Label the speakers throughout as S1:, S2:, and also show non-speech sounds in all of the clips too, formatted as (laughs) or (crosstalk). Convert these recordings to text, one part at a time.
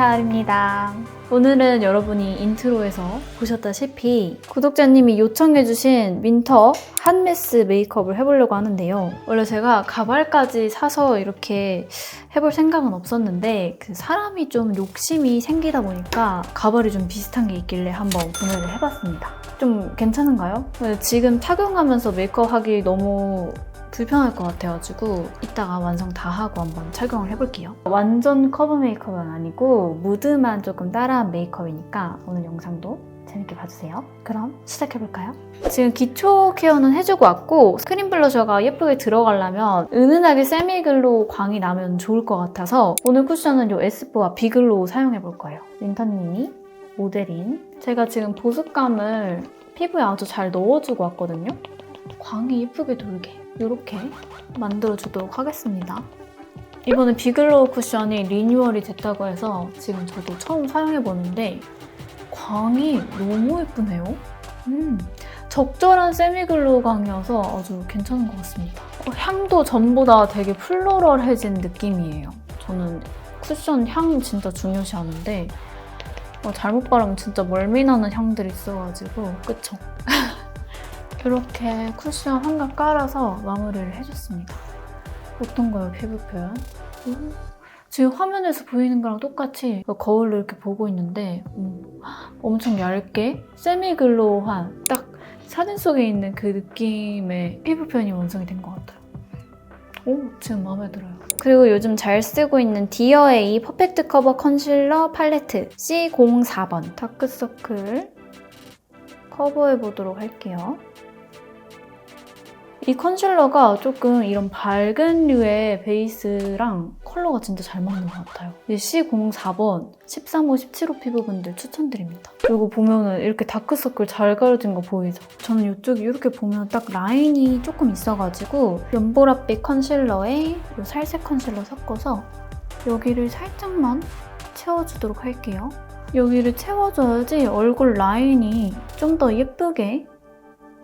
S1: 가을입니다. 오늘은 여러분이 인트로에서 보셨다시피 구독자님이 요청해주신 윈터 한메스 메이크업을 해보려고 하는데요. 원래 제가 가발까지 사서 이렇게 해볼 생각은 없었는데 그 사람이 좀 욕심이 생기다 보니까 가발이 좀 비슷한 게 있길래 한번 구매를 해봤습니다. 좀 괜찮은가요? 근데 지금 착용하면서 메이크업 하기 너무 불편할 것 같아가지고 이따가 완성 다 하고 한번 착용을 해볼게요. 완전 커버 메이크업은 아니고 무드만 조금 따라한 메이크업이니까 오늘 영상도 재밌게 봐주세요. 그럼 시작해볼까요? 지금 기초 케어는 해주고 왔고 스크린 블러셔가 예쁘게 들어가려면 은은하게 세미글로우 광이 나면 좋을 것 같아서 오늘 쿠션은 이 에스쁘아 비글로우 사용해볼 거예요. 윈터님이 모델인 제가 지금 보습감을 피부에 아주 잘 넣어주고 왔거든요. 광이 예쁘게 돌게 이렇게 만들어 주도록 하겠습니다. 이번에 비글로우 쿠션이 리뉴얼이 됐다고 해서 지금 저도 처음 사용해 보는데 광이 너무 예쁘네요. 음, 적절한 세미글로우 광이어서 아주 괜찮은 것 같습니다. 어, 향도 전보다 되게 플로럴해진 느낌이에요. 저는 쿠션 향 진짜 중요시하는데 어, 잘못 바르면 진짜 멀미나는 향들이 있어가지고 그쵸? (laughs) 이렇게 쿠션 한겹 깔아서 마무리를 해줬습니다. 어떤가요, 피부 표현? 오, 지금 화면에서 보이는 거랑 똑같이 거울로 이렇게 보고 있는데 음, 엄청 얇게 세미글로우한 딱 사진 속에 있는 그 느낌의 피부 표현이 완성이 된 것 같아요. 오, 지금 마음에 들어요. 그리고 요즘 잘 쓰고 있는 디어의 이 퍼펙트 커버 컨실러 팔레트 C04번 다크서클 커버해 보도록 할게요. 이 컨실러가 조금 이런 밝은 류의 베이스랑 컬러가 진짜 잘 맞는 것 같아요. 이 C04번 13호, 17호 피부분들 추천드립니다. 이거 보면은 이렇게 다크서클 잘 가려진 거 보이죠? 저는 이쪽이 이렇게 보면 딱 라인이 조금 있어가지고 연보라빛 컨실러에 이 살색 컨실러 섞어서 여기를 살짝만 채워주도록 할게요. 여기를 채워줘야지 얼굴 라인이 좀 더 예쁘게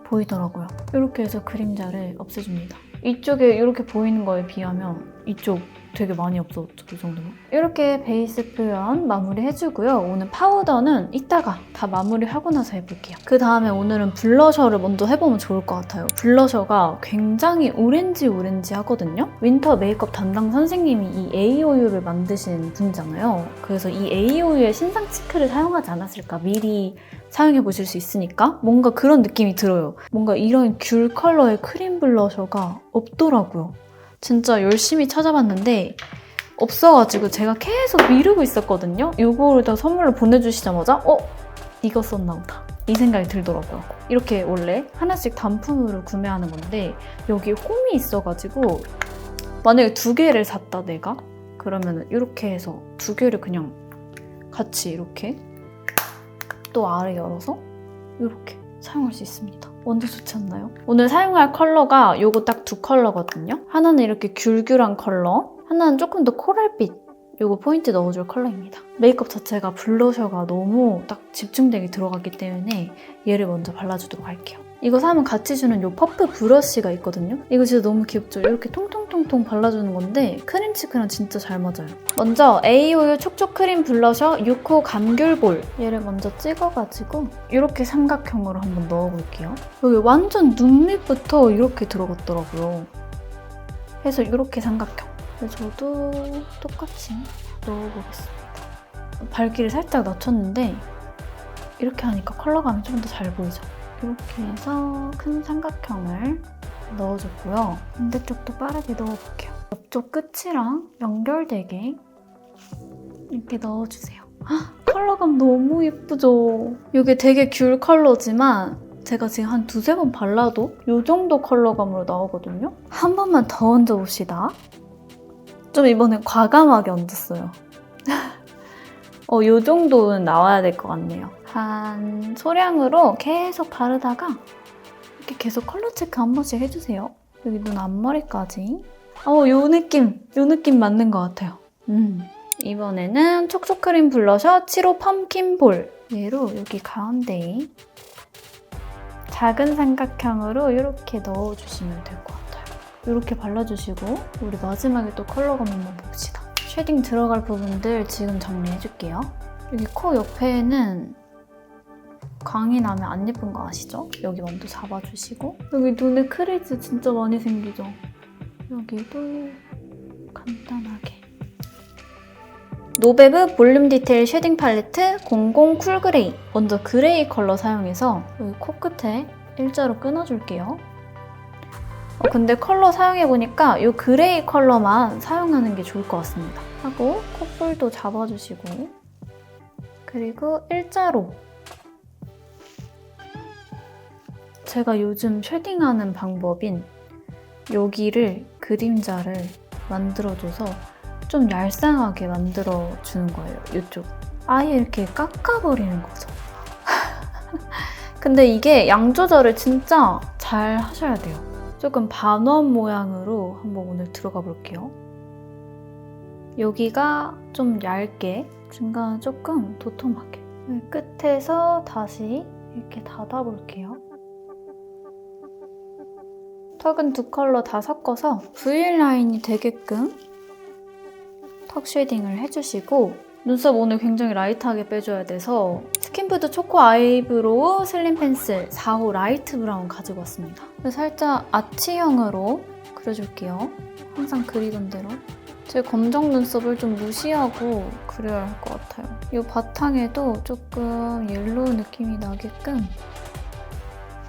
S1: 보이더라고요. 이렇게 해서 그림자를 없애줍니다. 이쪽에 이렇게 보이는 거에 비하면 이쪽 되게 많이 없어졌죠, 이 정도면. 이렇게 베이스 표현 마무리 해주고요. 오늘 파우더는 이따가 다 마무리하고 나서 해볼게요. 그 다음에 오늘은 블러셔를 먼저 해보면 좋을 것 같아요. 블러셔가 굉장히 오렌지 오렌지 하거든요. 윈터 메이크업 담당 선생님이 이 AOU를 만드신 분이잖아요. 그래서 이 AOU의 신상 치크를 사용하지 않았을까 미리 사용해 보실 수 있으니까 뭔가 그런 느낌이 들어요. 뭔가 이런 귤 컬러의 크림 블러셔가 없더라고요. 진짜 열심히 찾아봤는데 없어가지고 제가 계속 미루고 있었거든요. 이거를 다 선물로 보내주시자마자 어? 이거 썼나 보다. 이 생각이 들더라고요. 이렇게 원래 하나씩 단품으로 구매하는 건데 여기 홈이 있어가지고 만약에 두 개를 샀다 내가 그러면 이렇게 해서 두 개를 그냥 같이 이렇게 또 아래 열어서 이렇게 사용할 수 있습니다. 완전 좋지 않나요? 오늘 사용할 컬러가 요거 딱 두 컬러거든요. 하나는 이렇게 귤귤한 컬러, 하나는 조금 더 코랄빛. 요거 포인트 넣어줄 컬러입니다. 메이크업 자체가 블러셔가 너무 딱 집중되게 들어가기 때문에 얘를 먼저 발라주도록 할게요. 이거 사면 같이 주는 요 퍼프 브러쉬가 있거든요. 이거 진짜 너무 귀엽죠? 이렇게 통통통통 발라주는 건데 크림치크랑 진짜 잘 맞아요. 먼저 AOU 촉촉 크림 블러셔 6호 감귤볼 얘를 먼저 찍어가지고 이렇게 삼각형으로 한번 넣어볼게요. 여기 완전 눈 밑부터 이렇게 들어갔더라고요. 그래서 이렇게 삼각형. 저도 똑같이 넣어보겠습니다. 밝기를 살짝 낮췄는데 이렇게 하니까 컬러감이 좀 더 잘 보이죠? 이렇게 해서 큰 삼각형을 넣어줬고요. 반대쪽도 빠르게 넣어볼게요. 옆쪽 끝이랑 연결되게 이렇게 넣어주세요. 헉, 컬러감 너무 예쁘죠? 이게 되게 귤 컬러지만 제가 지금 한 두세 번 발라도 이 정도 컬러감으로 나오거든요? 한 번만 더 얹어봅시다. 좀 이번에 과감하게 얹었어요. (laughs) 어, 이 정도는 나와야 될 것 같네요. 한 소량으로 계속 바르다가 이렇게 계속 컬러 체크 한 번씩 해주세요. 여기 눈 앞머리까지. 어, 요 느낌, 요 느낌 맞는 것 같아요. 음. 이번에는 촉촉크림 블러셔 7호 펌킨 볼. 얘로 여기 가운데에 작은 삼각형으로 이렇게 넣어주시면 될 것 같아요. 이렇게 발라주시고 우리 마지막에 또 컬러감 한번 봅시다. 슉. 쉐딩 들어갈 부분들 지금 정리해줄게요. 여기 코 옆에는 광이 나면 안 예쁜 거 아시죠? 여기 먼저 잡아주시고 여기 눈에 크레이즈 진짜 많이 생기죠? 여기도 간단하게 노베브 볼륨 디테일 쉐딩 팔레트 00 쿨 그레이 먼저 그레이 컬러 사용해서 여기 코끝에 일자로 끊어줄게요. 어, 근데 컬러 사용해보니까 이 그레이 컬러만 사용하는 게 좋을 것 같습니다. 하고 콧볼도 잡아주시고 그리고 일자로 제가 요즘 쉐딩하는 방법인 여기를 그림자를 만들어줘서 좀 얄쌍하게 만들어 주는 거예요, 이쪽. 아예 이렇게 깎아버리는 거죠. (laughs) 근데 이게 양 조절을 진짜 잘 하셔야 돼요. 조금 반원 모양으로 한번 오늘 들어가 볼게요. 여기가 좀 얇게, 중간 조금 도톰하게. 끝에서 다시 이렇게 닫아 볼게요. 턱은 두 컬러 다 섞어서 V일 라인이 되게끔 턱 쉐딩을 해주시고 눈썹 오늘 굉장히 라이트하게 빼줘야 돼서 스킨푸드 초코 아이브로우 슬림 펜슬 4호 라이트 브라운 가지고 왔습니다. 살짝 아치형으로 그려줄게요. 항상 그리던 대로. 제 검정 눈썹을 좀 무시하고 그려야 할 것 같아요. 이 바탕에도 조금 옐로우 느낌이 나게끔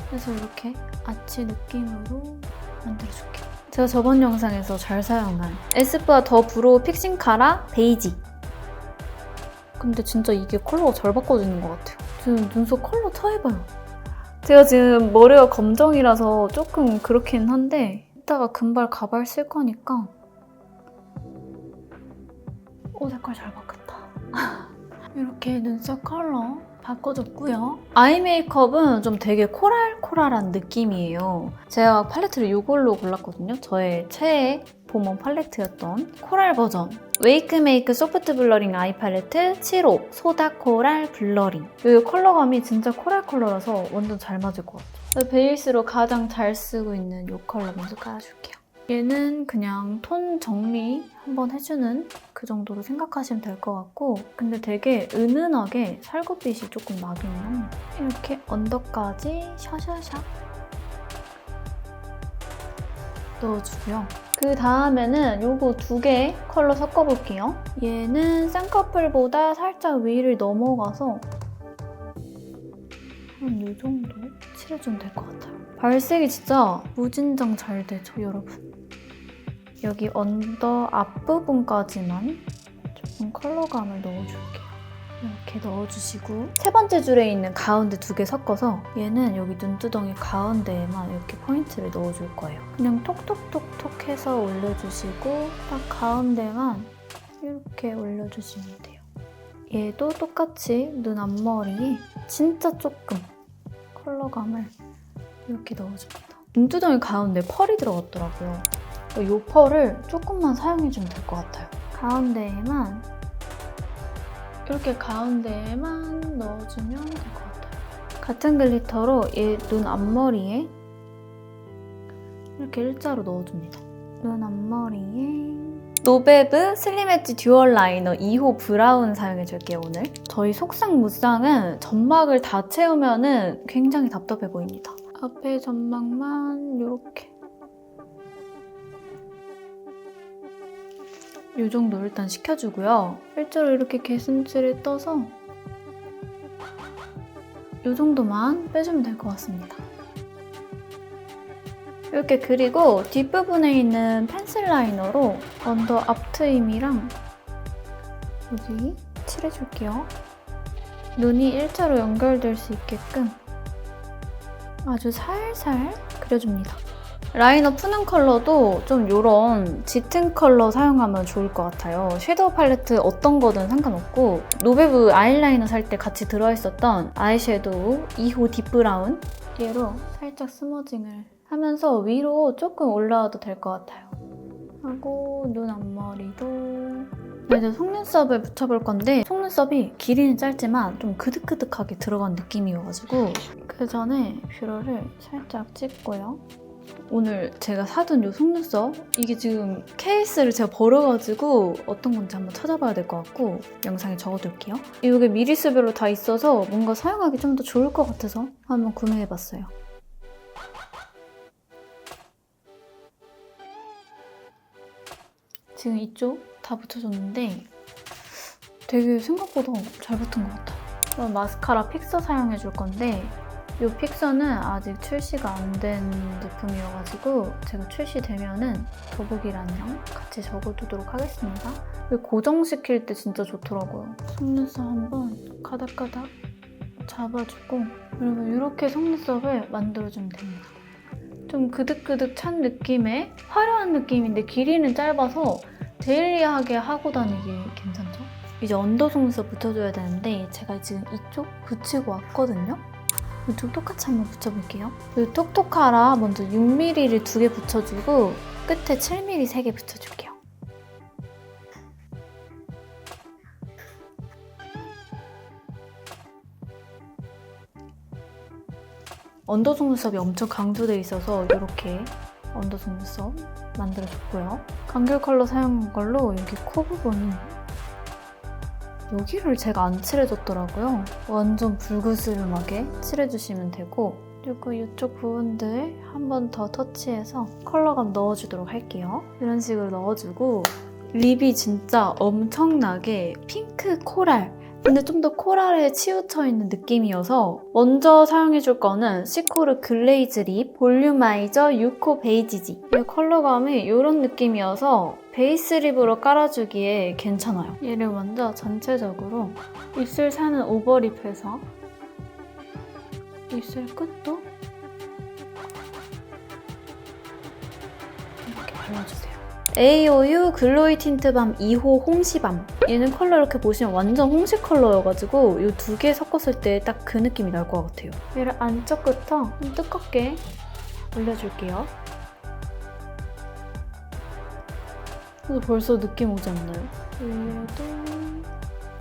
S1: 그래서 이렇게 아치 느낌으로 만들어줄게요. 제가 저번 영상에서 잘 사용한 에스쁘아 더 브로우 픽싱 카라 베이지 근데 진짜 이게 컬러가 잘 바꿔지는 것 같아요. 지금 눈썹 컬러 처해봐요. 제가 지금 머리가 검정이라서 조금 그렇긴 한데 이따가 금발 가발 쓸 거니까 오 색깔 잘 바뀌었다. (laughs) 이렇게 눈썹 컬러 바꿔줬고요. 아이 메이크업은 좀 되게 코랄코랄한 느낌이에요. 제가 팔레트를 이걸로 골랐거든요. 저의 최애 봄원 팔레트였던 코랄 버전. 웨이크메이크 소프트 블러링 아이 팔레트 7호 소다 코랄 블러링. 이 컬러감이 진짜 코랄 컬러라서 완전 잘 맞을 것 같아요. 베이스로 가장 잘 쓰고 있는 이 컬러 먼저 깔아줄게요. 얘는 그냥 톤 정리 한번 해주는 그 정도로 생각하시면 될 것 같고 근데 되게 은은하게 살구빛이 조금 나긴 합니다. 이렇게 언더까지 샤샤샥 넣어주고요. 그 다음에는 요거 두 개 컬러 섞어볼게요. 얘는 쌍꺼풀보다 살짝 위를 넘어가서 한 이 정도 칠해주면 될 것 같아요. 발색이 진짜 무진장 잘 되죠, 여러분? 여기 언더 앞부분까지만 조금 컬러감을 넣어줄게요. 이렇게 넣어주시고 세 번째 줄에 있는 가운데 두 개 섞어서 얘는 여기 눈두덩이 가운데에만 이렇게 포인트를 넣어줄 거예요. 그냥 톡톡톡톡 해서 올려주시고 딱 가운데만 이렇게 올려주시면 돼요. 얘도 똑같이 눈 앞머리에 진짜 조금 컬러감을 이렇게 넣어줍니다. 눈두덩이 가운데 펄이 들어갔더라고요. 이 펄을 조금만 사용해주면 될 것 같아요. 가운데에만 이렇게 가운데에만 넣어주면 될 것 같아요. 같은 글리터로 얘 눈 앞머리에 이렇게 일자로 넣어줍니다. 눈 앞머리에 노베브 슬림 엣지 듀얼 라이너 2호 브라운 사용해줄게요, 오늘. 저희 속상 무쌍은 점막을 다 채우면 굉장히 답답해 보입니다. 앞에 점막만 이렇게 이 정도 일단 식혀주고요. 일자로 이렇게 개슴칠을 떠서 이 정도만 빼주면 될 것 같습니다. 이렇게 그리고 뒷부분에 있는 펜슬 라이너로 언더 앞트임이랑 여기 칠해줄게요. 눈이 일자로 연결될 수 있게끔 아주 살살 그려줍니다. 라이너 푸는 컬러도 좀 이런 짙은 컬러 사용하면 좋을 것 같아요. 섀도우 팔레트 어떤 거든 상관없고 노베브 아이라이너 살 때 같이 들어있었던 아이섀도우 2호 딥브라운 얘로 살짝 스머징을 하면서 위로 조금 올라와도 될 것 같아요. 하고 눈 앞머리도 이제 속눈썹을 붙여볼 건데 속눈썹이 길이는 짧지만 좀 그득그득하게 들어간 느낌이어가지고 그 전에 뷰러를 살짝 찍고요. 오늘 제가 사둔 요 속눈썹 이게 지금 케이스를 제가 버려가지고 어떤 건지 한번 찾아봐야 될 것 같고 영상에 적어둘게요. 이게 미리스별로 다 있어서 뭔가 사용하기 좀 더 좋을 것 같아서 한번 구매해봤어요. 지금 이쪽 다 붙여줬는데 되게 생각보다 잘 붙은 것 같아요. 그럼 마스카라 픽서 사용해 줄 건데 이 픽서는 아직 출시가 안 된 제품이어가지고 제가 출시되면은 더보기란이랑 같이 적어두도록 하겠습니다. 고정시킬 때 진짜 좋더라고요. 속눈썹 한번 가닥가닥 잡아주고 그리고 이렇게 속눈썹을 만들어주면 됩니다. 좀 그득그득 찬 느낌의 화려한 느낌인데 길이는 짧아서 데일리하게 하고 다니기 괜찮죠? 이제 언더 속눈썹 붙여줘야 되는데 제가 지금 이쪽 붙이고 왔거든요? 이쪽 똑같이 한번 붙여볼게요. 이 톡톡하라 먼저 6mm를 두 개 붙여주고 끝에 7mm 세 개 붙여줄게요. 언더 속눈썹이 엄청 강조돼 있어서 이렇게 언더 속눈썹 만들어줬고요. 감귤 컬러 사용한 걸로 여기 코 부분 여기를 제가 안 칠해줬더라고요. 완전 붉으스름하게 칠해주시면 되고 그리고 이쪽 부분들 한 번 더 터치해서 컬러감 넣어주도록 할게요. 이런 식으로 넣어주고 립이 진짜 엄청나게 핑크 코랄 근데 좀 더 코랄에 치우쳐 있는 느낌이어서 먼저 사용해줄 거는 시코르 글레이즈 립 볼륨아이저 6호 베이지지. 이 컬러감이 이런 느낌이어서 베이스 립으로 깔아주기에 괜찮아요. 얘를 먼저 전체적으로 입술 사는 오버립해서 입술 끝도 이렇게 발라주세요. AOU 글로이 틴트밤 2호 홍시밤 얘는 컬러 이렇게 보시면 완전 홍시 컬러여가지고 이 두 개 섞었을 때 딱 그 느낌이 날 것 같아요. 얘를 안쪽부터 좀 두껍게 올려줄게요. 그래서 벌써 느낌 오지 않나요? 얘도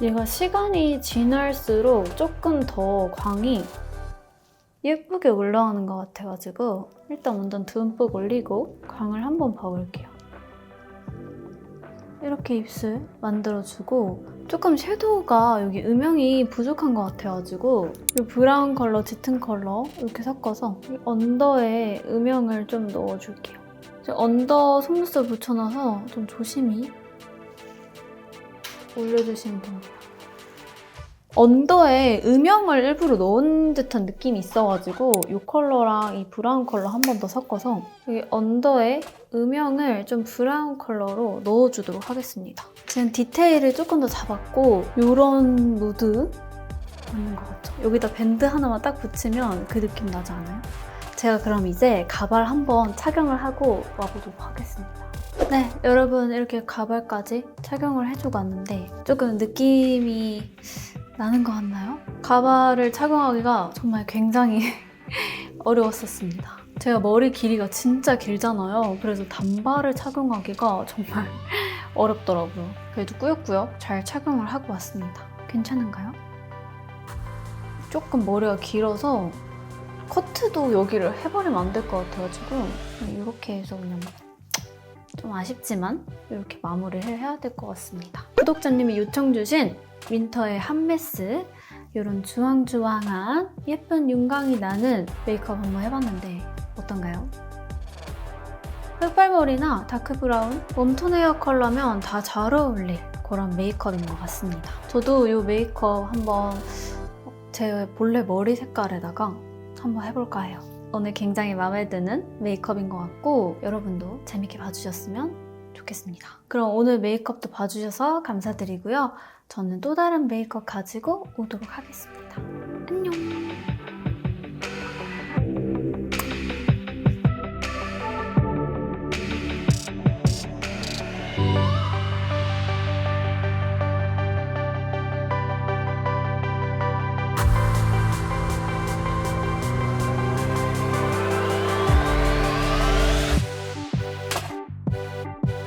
S1: 얘가 시간이 지날수록 조금 더 광이 예쁘게 올라가는 것 같아가지고 일단 완전 듬뿍 올리고 광을 한번 봐볼게요. 이렇게 입술 만들어주고 조금 섀도우가 여기 음영이 부족한 것 같아가지고 이 브라운 컬러, 짙은 컬러 이렇게 섞어서 이 언더에 음영을 좀 넣어줄게요. 언더 속눈썹 붙여놔서 좀 조심히 올려주시면 됩니다. 언더에 음영을 일부러 넣은 듯한 느낌이 있어가지고 이 컬러랑 이 브라운 컬러 한 번 더 섞어서 여기 언더에 음영을 좀 브라운 컬러로 넣어주도록 하겠습니다. 지금 디테일을 조금 더 잡았고 이런 무드 맞는 것 같죠? 여기다 밴드 하나만 딱 붙이면 그 느낌 나지 않아요? 제가 그럼 이제 가발 한번 착용을 하고 와보도록 하겠습니다. 네, 여러분 이렇게 가발까지 착용을 해주고 왔는데 조금 느낌이 나는 것 같나요? 가발을 착용하기가 정말 굉장히 (laughs) 어려웠었습니다. 제가 머리 길이가 진짜 길잖아요. 그래서 단발을 착용하기가 정말 (laughs) 어렵더라고요. 그래도 꾸역꾸역 잘 착용을 하고 왔습니다. 괜찮은가요? 조금 머리가 길어서 커트도 여기를 해버리면 안 될 것 같아가지고 이렇게 해서 그냥 좀 아쉽지만 이렇게 마무리를 해야 될 것 같습니다. 구독자님이 요청 주신 윈터의 한메스 이런 주황주황한 예쁜 윤광이 나는 메이크업 한번 해봤는데 어떤가요? 흑발머리나 다크브라운, 웜톤 헤어 컬러면 다 잘 어울릴 그런 메이크업인 것 같습니다. 저도 이 메이크업 한번 제 본래 머리 색깔에다가 한번 해볼까 해요. 오늘 굉장히 마음에 드는 메이크업인 것 같고 여러분도 재밌게 봐주셨으면 좋겠습니다. 그럼 오늘 메이크업도 봐주셔서 감사드리고요. 저는 또 다른 메이크업 가지고 오도록 하겠습니다. 안녕!